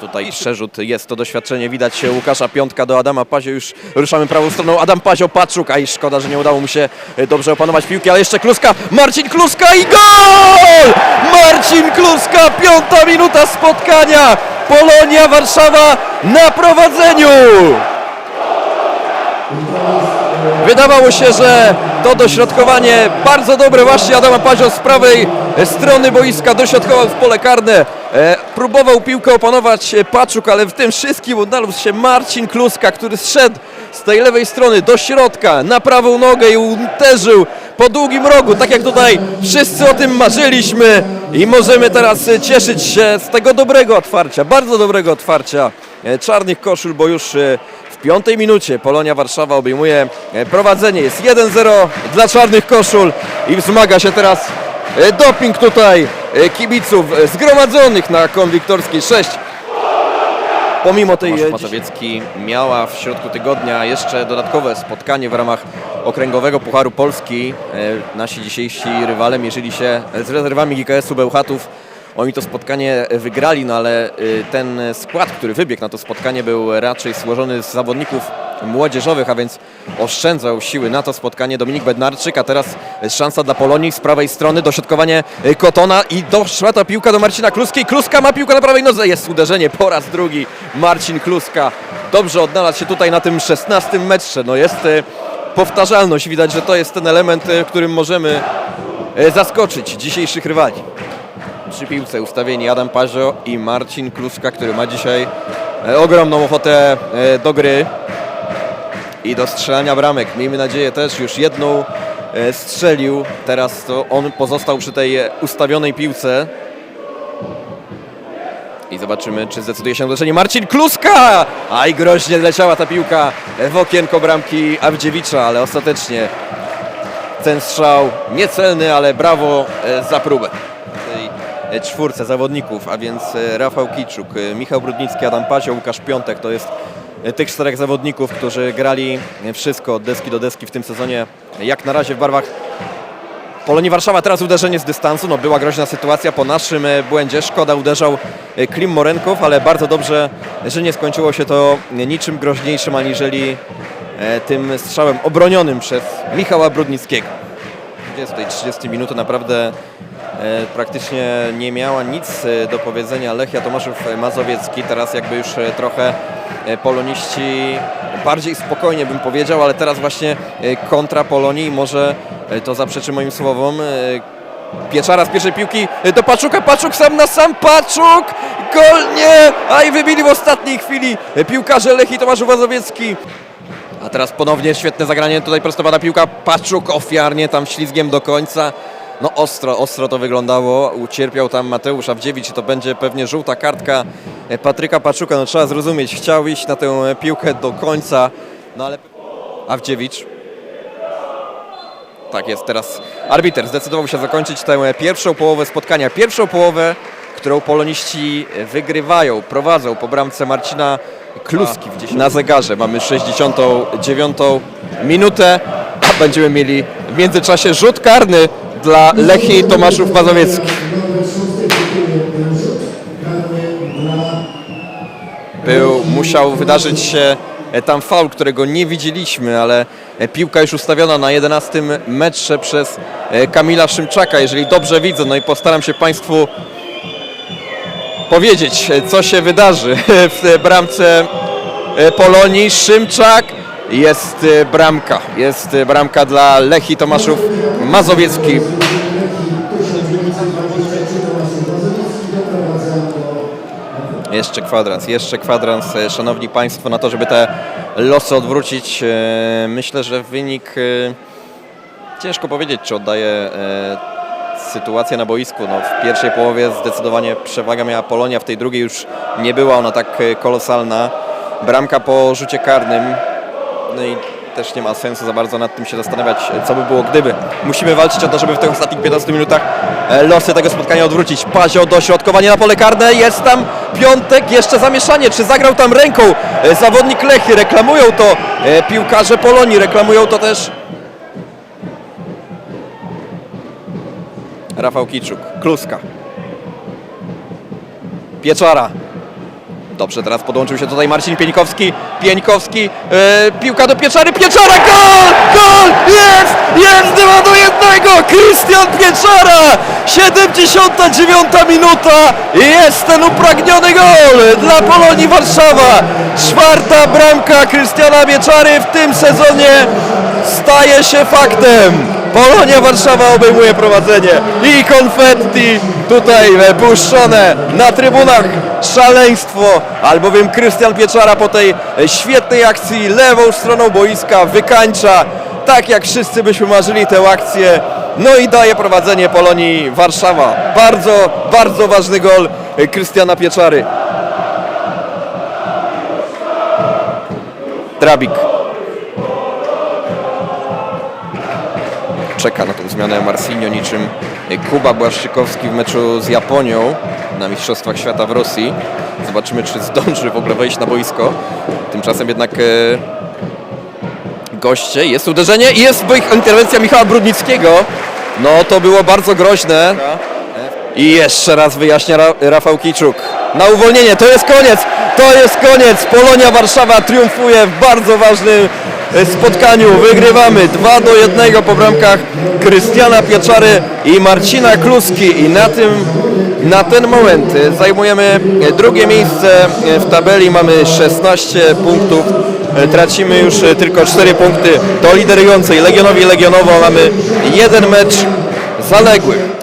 Tutaj przerzut, jest to doświadczenie, widać Łukasza Piątka do Adama Pazio, już ruszamy prawą stroną, Adam Pazio, Paczuk, a i szkoda, że nie udało mu się e, dobrze opanować piłki, ale jeszcze Kluska, Marcin Kluska i gol! Marcin Kluska, piąta minuta spotkania, Polonia Warszawa na prowadzeniu! Wydawało się, że to dośrodkowanie bardzo dobre właśnie Adama Pazio z prawej strony boiska dośrodkował w pole karne. E, próbował piłkę opanować e, Paczuk, ale w tym wszystkim odnalazł się Marcin Kluska, który zszedł z tej lewej strony do środka na prawą nogę i uderzył po długim rogu, tak jak tutaj wszyscy o tym marzyliśmy i możemy teraz e, cieszyć się z tego dobrego otwarcia, bardzo dobrego otwarcia e, czarnych koszul, bo już w piątej minucie Polonia Warszawa obejmuje e, prowadzenie. Jest 1-0 dla czarnych koszul i wzmaga się teraz e, doping tutaj e, kibiców zgromadzonych na konwiktorskiej 6. Pomimo tej... Tomasz Mazowiecki miała w środku tygodnia jeszcze dodatkowe spotkanie w ramach Okręgowego Pucharu Polski. Nasi dzisiejsi rywale mierzyli się z rezerwami GKS-u Bełchatów. Oni to spotkanie wygrali, no ale y, ten skład, który wybiegł na to spotkanie był raczej złożony z zawodników młodzieżowych, a więc oszczędzał siły na to spotkanie Dominik Bednarczyk, a teraz szansa dla Polonii z prawej strony, dośrodkowanie y, Kotona i doszła ta piłka do Marcina Kluski. Kluska ma piłkę na prawej nodze, jest uderzenie po raz drugi. Marcin Kluska dobrze odnalazł się tutaj na tym 16 metrze. No jest powtarzalność, widać, że to jest ten element, którym możemy zaskoczyć dzisiejszych rywali. Przy piłce ustawieni Adam Pazio i Marcin Kluska, który ma dzisiaj e, ogromną ochotę e, do gry i do strzelania bramek. Miejmy nadzieję też już jedną e, strzelił. Teraz to on pozostał przy tej ustawionej piłce. I zobaczymy, czy zdecyduje się na. Marcin Kluska! Aj, groźnie leciała ta piłka w okienko bramki Awdziewicza, ale ostatecznie ten strzał niecelny, ale brawo za próbę. E, czwórce zawodników, a więc e, Rafał Kiczuk, e, Michał Brudnicki, Adam Pazio, Łukasz Piątek, to jest tych czterech zawodników, którzy grali wszystko od deski do deski w tym sezonie, jak na razie w barwach Polonii Warszawa. Teraz uderzenie z dystansu, no była groźna sytuacja po naszym błędzie, szkoda uderzał Klim Morenkow, ale bardzo dobrze, że nie skończyło się to niczym groźniejszym aniżeli tym strzałem obronionym przez Michała Brudnickiego. 20-30 minuty? Naprawdę praktycznie nie miała nic e, do powiedzenia Lechia Tomaszów Mazowiecki. Teraz jakby już e, trochę e, poloniści bardziej spokojnie bym powiedział, ale teraz właśnie e, kontra Polonii może e, to zaprzeczy moim słowom. E, Pieczara z pierwszej piłki e, do Paczuka, Paczuk sam na sam, Paczuk! Gol nie! A i wybili w ostatniej chwili e, piłkarze Lechii Tomaszów Mazowiecki. A teraz ponownie świetne zagranie, tutaj prostowana piłka, Paczuk ofiarnie tam ślizgiem do końca. No ostro, ostro to wyglądało, ucierpiał tam Mateusz Awdziewicz i to będzie pewnie żółta kartka Patryka Paczuka, no trzeba zrozumieć, chciał iść na tę piłkę do końca, no ale Awdziewicz tak jest, teraz arbiter zdecydował się zakończyć tę pierwszą połowę spotkania, pierwszą połowę, którą poloniści wygrywają, prowadzą po bramce Marcina Kluski w 10. na zegarze. Mamy 69 minutę, a będziemy mieli w międzyczasie rzut karny dla Lechii Tomaszów Mazowieckich. Był, musiał wydarzyć się e, tam faul, którego nie widzieliśmy, ale e, piłka już ustawiona na 11 metrze przez e, Kamila Szymczaka, jeżeli dobrze widzę, no i postaram się Państwu powiedzieć, co się wydarzy w bramce Polonii. Szymczak jest bramka, jest bramka dla Lechii Tomaszów Mazowiecki. Jeszcze kwadrans, jeszcze kwadrans, e, szanowni państwo, na to, żeby te losy odwrócić. e, Myślę, że wynik e, ciężko powiedzieć, czy oddaje sytuację na boisku. No, w pierwszej połowie zdecydowanie przewaga miała Polonia, w tej drugiej już nie była ona tak kolosalna. Bramka po rzucie karnym. No i też nie ma sensu za bardzo nad tym się zastanawiać, e, co by było gdyby. Musimy walczyć o to, żeby w tych ostatnich 15 minutach e, losy tego spotkania odwrócić. Pazio do środkowania na pole karne, jest tam Piątek, jeszcze zamieszanie, czy zagrał tam ręką e, zawodnik Lechy, reklamują to piłkarze Polonii, reklamują to też Rafał Kiczuk, Kluska, Pieczara, Dobrze, teraz podłączył się tutaj Marcin Pieńkowski. Pieńkowski, e, piłka do Pieczary, Pieczara, gol! Gol! Jest! Jest 2 do 1! Krystian Pieczara! 79 minuta jest ten upragniony gol dla Polonii Warszawa. Czwarta bramka Krystiana Pieczary w tym sezonie staje się faktem. Polonia Warszawa obejmuje prowadzenie i konfetti tutaj puszczone na trybunach. Szaleństwo, albowiem Krystian Pieczara po tej świetnej akcji lewą stroną boiska wykańcza tak jak wszyscy byśmy marzyli tę akcję. No i daje prowadzenie Polonii Warszawa. Bardzo, bardzo ważny gol Krystiana Pieczary. Drabik. Czeka na tą zmianę Marcinho niczym Kuba Błaszczykowski w meczu z Japonią na Mistrzostwach Świata w Rosji. Zobaczymy, czy zdąży w ogóle wejść na boisko. Tymczasem jednak e, goście, jest uderzenie i jest interwencja Michała Brudnickiego. No to było bardzo groźne. I jeszcze raz wyjaśnia Ra Rafał Kiczuk. Na uwolnienie, to jest koniec, to jest koniec. Polonia Warszawa triumfuje w bardzo ważnym spotkaniu. Wygrywamy 2 do 1 po bramkach Krystiana Pieczary i Marcina Kluski. I na tym, na ten moment zajmujemy drugie miejsce w tabeli. Mamy 16 punktów. Tracimy już tylko 4 punkty do liderującej Legionowi Legionowo. Mamy jeden mecz zaległy.